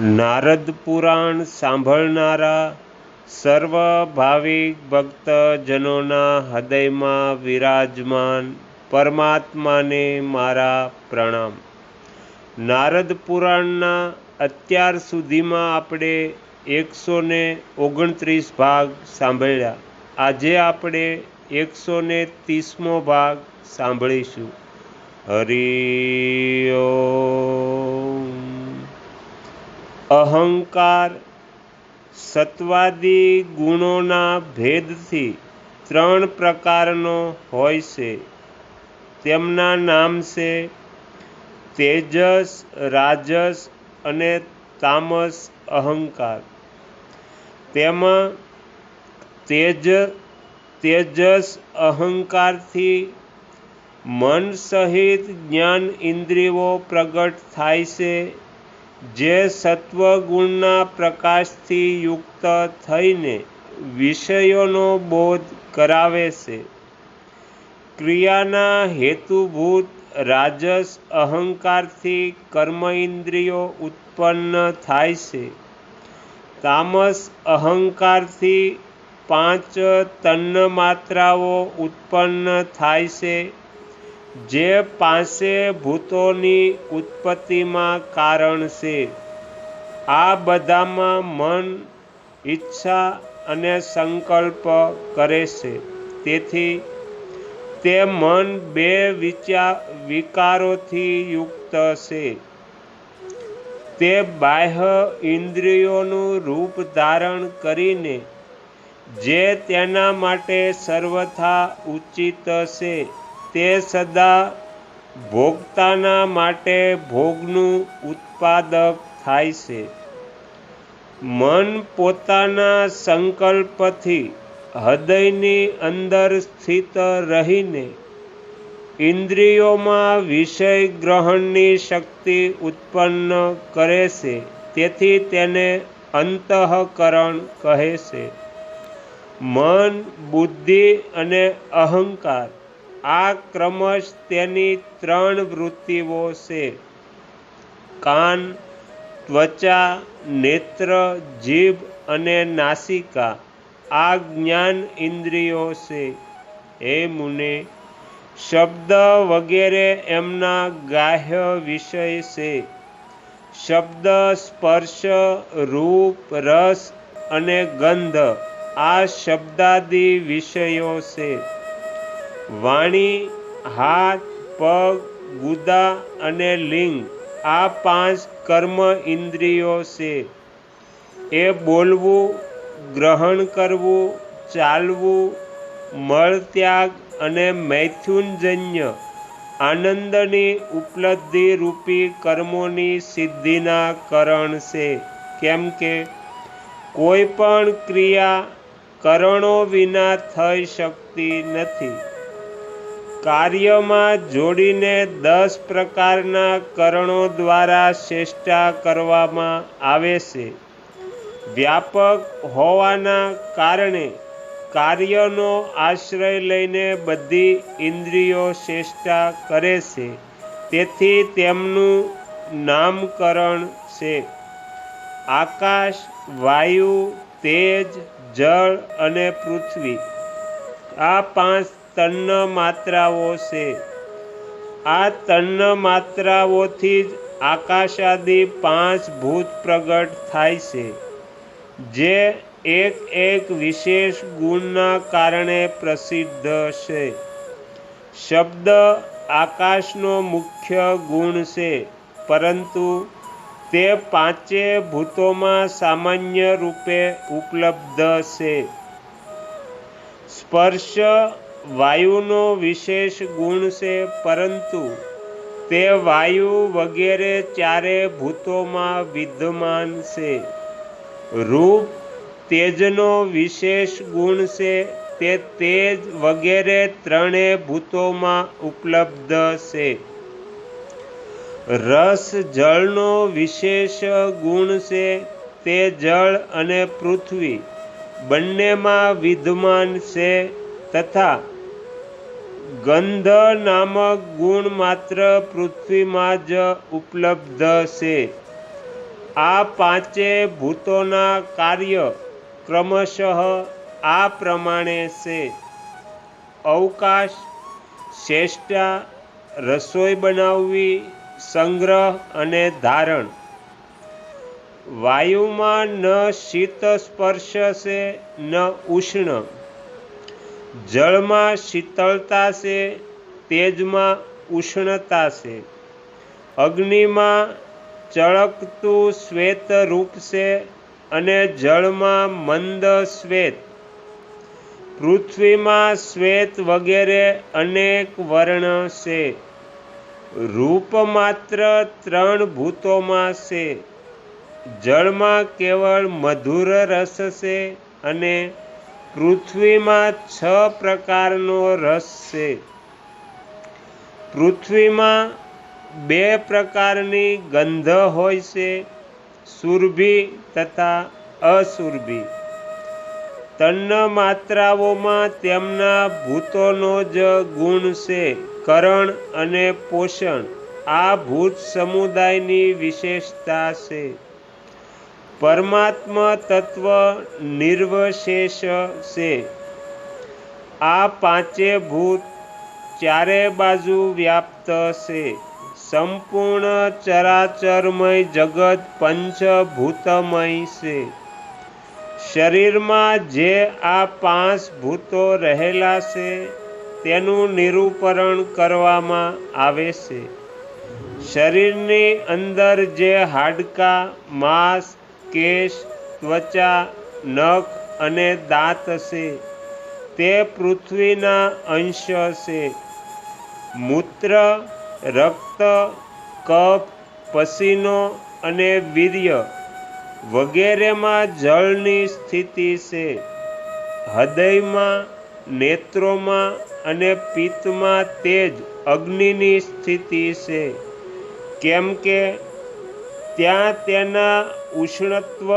નારદ પુરાણ સાંભળનારા સર્વ ભાવિક ભક્તજનોના હૃદયમાં વિરાજમાન પરમાત્માને મારા પ્રણામ. નારદ પુરાણના અત્યાર સુધીમાં આપણે એકસો ને ઓગણત્રીસ ભાગ સાંભળ્યા. આજે આપણે એકસો ને ત્રીસમો ભાગ સાંભળીશું. હરિ ઓમ અહંકાર સત્વાદી ગુણોના ભેદથી ત્રણ પ્રકારનો હોય છે. તેમના નામ છે તેજસ, રાજસ અને તામસ અહંકાર. તેમાં તેજ, તેજસ અહંકારથી મન સહિત જ્ઞાન ઇન્દ્રિયો પ્રગટ થાય છે. જે સત્વગુણના પ્રકાશથી યુક્ત થઈને વિષયોનો બોધ કરાવે છે. ક્રિયાના હેતુભૂત રાજસ અહંકારથી કર્મ ઇન્દ્રિયો ઉત્પન્ન થાય છે. તામસ અહંકારથી પાંચ તન્ન માત્રાઓ ઉત્પન્ન થાય છે. જે પાસે ભૂતોની ઉત્પત્તિમાં કારણ છે, આ બધામાં મન, ઈચ્છા અને સંકલ્પ કરે છે. તેથી તે મન બે વિચાર વિકારોથી યુક્ત છે. તે બાહ્ય ઇન્દ્રિયોનું રૂપ ધારણ કરીને જે તેના માટે સર્વથા ઉચિત છે. તે સદા ભોગતાના માટે ભોગનું ઉત્પાદક થાય છે. મન પોતાના સંકલ્પથી હૃદયની અંદર સ્થિત રહીને ઇન્દ્રિયોમાં વિષય ગ્રહણની શક્તિ ઉત્પન્ન કરે છે, તેથી તેને અંતઃકરણ કહે છે. મન, બુદ્ધિ અને અહંકાર આ ક્રમશ તેની ત્રણ વૃત્તિઓ છે. કાન, ત્વચા, નેત્ર, જીભ અને નાસિકા. આ જ્ઞાન ઇન્દ્રિયો છે. હે મુને, શબ્દ વગેરે એમના ગાહ્ય વિષય છે. શબ્દ, સ્પર્શ, રૂપ, રસ અને ગંધ આ શબ્દાદી વિષયો છે. વાણી, હાથ, પગ, ગુદા અને લિંગ આ પાંચ કર્મ ઇન્દ્રિયો છે. એ બોલવું, ગ્રહણ કરવું, ચાલવું મળત્યાગ અને મૈથુનજન્ય, આનંદની ઉપલબ્ધિ રૂપી કર્મોની સિદ્ધિના કરણ છે. કેમ કે કોઈ પણ ક્રિયા કરણો વિના થઈ શકતી નથી. કાર્યમાં જોડીને દસ પ્રકારના કરણો દ્વારા ચેષ્ટા કરવામાં આવે છે. વ્યાપક હોવાના કારણે કાર્યનો આશ્રય લઈને બધી ઇન્દ્રિયો ચેષ્ટા કરે છે. તેથી તેમનું નામકરણ છે. આકાશ, વાયુ, તેજ, જળ અને પૃથ્વી. આ પાંચ તન્ન માત્રાઓ છે. આ તન્ન માત્રાઓથી જ આકાશાદી પાંચ ભૂત પ્રગટ થાય છે, જે એક એક વિશેષ ગુણના કારણે પ્રસિદ્ધ છે. શબ્દ આકાશનો મુખ્ય ગુણ છે, પરંતુ તે પાંચે ભૂતોમાં સામાન્ય રૂપે ઉપલબ્ધ છે. સ્પર્શ વાયુનો વિશેષ ગુણ છે, પરંતુ તે વાયુ વગેરે ચારે ભૂતોમાં વિદ્યમાન છે. રૂપ તેજનો વિશેષ ગુણ છે, તે તેજ વગેરે ત્રણે ભૂતોમાં ઉપલબ્ધ છે. રસ જળનો વિશેષ ગુણ છે, તે જળ અને પૃથ્વી બંનેમાં વિદ્યમાન છે, તથા ગંધ નામક ગુણ માત્ર પૃથ્વીમાં જ ઉપલબ્ધ છે. આ પાંચે ભૂતોના કાર્ય ક્રમશઃ આ પ્રમાણે છે. અવકાશ શ્રેષ્ઠા રસોઈ બનાવવી, સંગ્રહ અને ધારણ. વાયુમાં ન શીત સ્પર્શ છે, ન ઉષ્ણ. જળમાં શીતળતા છે, તેજમાં ઉષ્ણતા છે. અગ્નિમાં ચળકતું શ્વેત રૂપ છે અને જળમાં મંદ શ્વેત. પૃથ્વીમાં શ્વેત વગેરે અનેક વર્ણ છે. રૂપ માત્ર ત્રણ ભૂતોમાં છે. જળમાં કેવળ મધુર રસ છે અને પૃથ્વીમાં છ પ્રકારનો રસ છે. પૃથ્વીમાં બે પ્રકારની ગંધ હોય છે, સુરભી તથા અસુરભી. તન્ન માત્રાઓમાં તેમના ભૂતોનો જ ગુણ છે, કરણ અને પોષણ. આ ભૂત સમુદાયની વિશેષતા છે. પરમાત્મા તત્વ નિર્વશેષ છે. આ પાંચે ભૂત ચારે બાજુ વ્યાપ્ત છે. સંપૂર્ણ ચરાચરમય જગત પંચભૂતમય છે. શરીરમાં જે આ પાંચ ભૂતો રહેલા છે, તેનું નિરૂપરણ કરવામાં આવે છે. શરીરની અંદર જે હાડકાં, માંસ કેશ, ત્વચા, નખ અને દાંત છે તે પૃથ્વીના અંશ છે મૂત્ર, રક્ત, કફ, પસીનો અને વીર્ય વગેરેમાં જળની સ્થિતિ છે. હૃદયમાં, નેત્રોમાં અને પિત્તમાં તેજ અગ્નિની સ્થિતિ છે. કેમ કે ત્યાં તેના ઉષ્ણત્વ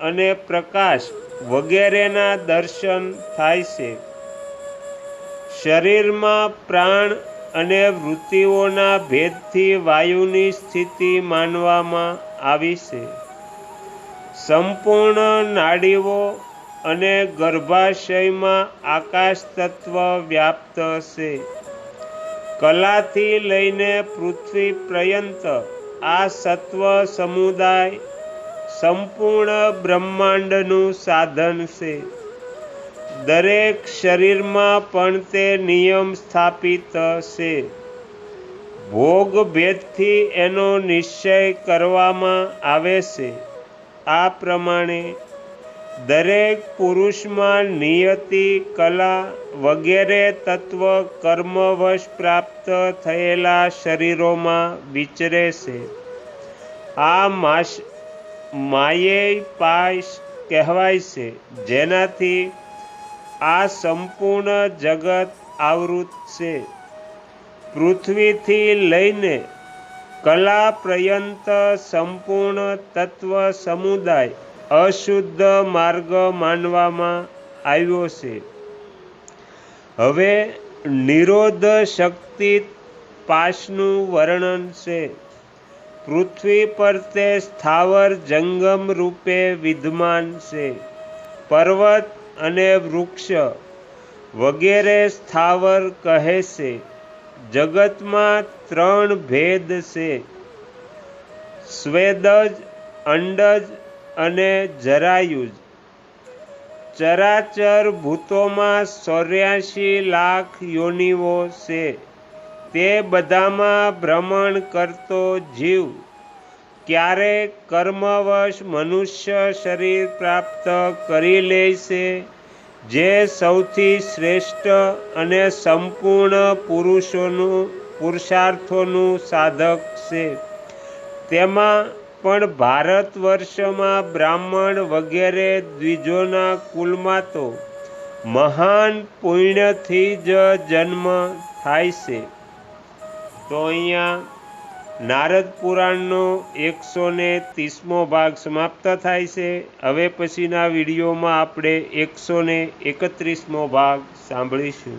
અને પ્રકાશ વગેરેના દર્શન થાય છે. શરીરમાં પ્રાણ અને વૃત્તિઓના ભેદથી વાયુની સ્થિતિ માનવામાં આવી છે. સંપૂર્ણ નાડીઓ અને ગર્ભાશયમાં આકાશ તત્વ વ્યાપ્ત છે. કલાથી લઈને પૃથ્વી પર્યંત આ સત્વ સમુદાય સંપૂર્ણ બ્રહ્માંડનું સાધન છે. દરેક શરીરમાં પણ તે નિયમ સ્થાપિત છે. ભોગ ભેદથી એનો નિશ્ચય કરવામાં આવે છે. આ પ્રમાણે દરેક પુરુષમાં નિયતિ, કલા વગેરે તત્વ કર્મવશ પ્રાપ્ત થયેલા શરીરોમાં વિચરે છે. આ માસ માયે પાશ કહેવાય છે. જેનાથી આ સંપૂર્ણ જગત આવૃત છે. પૃથ્વીથી લઈને કલા પ્રયંત સંપૂર્ણ તત્વ સમુદાય અશુદ્ધ માર્ગ માનવામાં આવ્યો છે. હવે નિરોધ શક્તિ પાશનું વર્ણન છે. પૃથ્વી પર તે સ્થાવર જંગમ રૂપે વિદ્યમાન છે. પર્વત અને વૃક્ષ વગેરે સ્થાવર કહે છે. જગતમાં ત્રણ ભેદ છે. સ્વેદજ, અંડજ અને જરાયુજ ચરાચર ભૂતોમાં ચોર્યાસી લાખ યોનિઓ છે. તે બધામાં ભ્રમણ કરતો જીવ. ક્યારેક કર્મવશ મનુષ્ય શરીર પ્રાપ્ત કરી લે છે, જે સૌથી શ્રેષ્ઠ અને સંપૂર્ણ પુરુષોનું પુરુષાર્થોનું સાધક છે. તેમાં પણ ભારત વર્ષમાં બ્રાહ્મણ વગેરે દ્વિજોના કુલમાં તો મહાન પુણ્યથી જ જન્મ થાય છે. તો અહીંયા નારદ પુરાણનો એકસો ને ત્રીસમો ભાગ સમાપ્ત થાય છે. હવે પછીના વિડીયોમાં આપણે એકસો ને એકત્રીસમો ભાગ સાંભળીશું.